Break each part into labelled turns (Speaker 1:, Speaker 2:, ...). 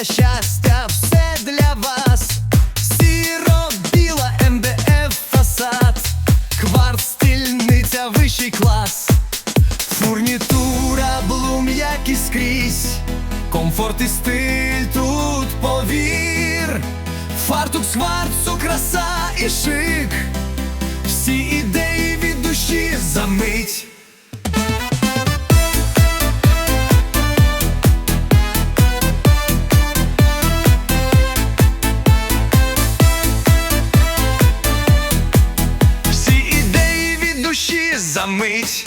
Speaker 1: та щастя, все для вас, сіро біла, ем МДФ фасад, кварт стільниця, вищий клас, фурнітура, блум, як і скрізь, комфорт і стиль тут повір, фартук сварцу, краса і шик, всі ідеї від душі замить. Душі за мить.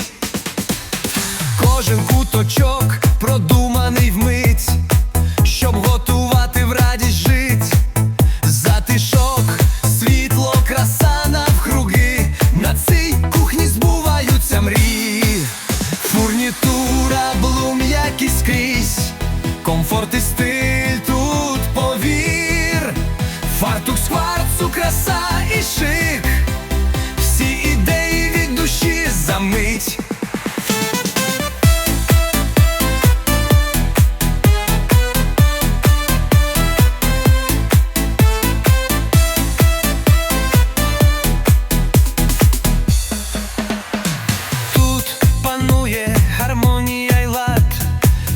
Speaker 1: Кожен куточок продуманий вмить, щоб готувати в радість жить. Затишок, світло, краса навкруги. На цій кухні збуваються мрії. Фурнітура, блум, якість скрізь. Комфорт і стиль тут повір. Фартук, скварцу, краса і шик. За мить.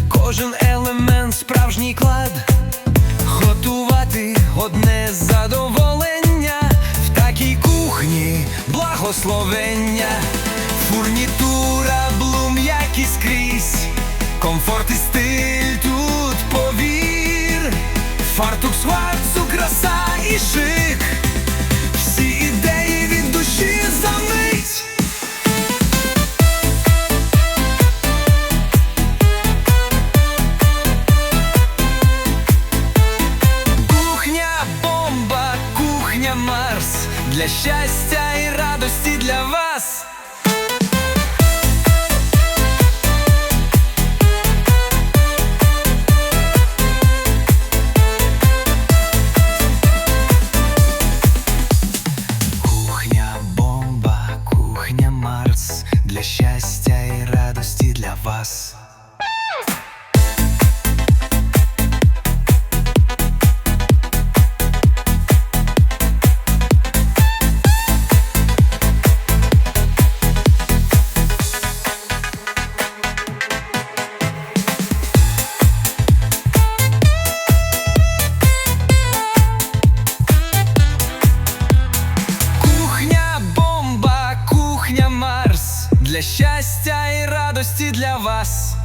Speaker 1: Кожен елемент справжній клад. Готувати одне задоволення в такій кухні благословення, фурнітура, блум, якість скрізь, комфорт і стиль тут повір, фартук, сварцу, краса і шик. Всі ідеї від душі за мить. Кухня бомба, кухня Марс для щастя і радості для вас. Для щастя і радості для вас. Для щастя і радості для вас.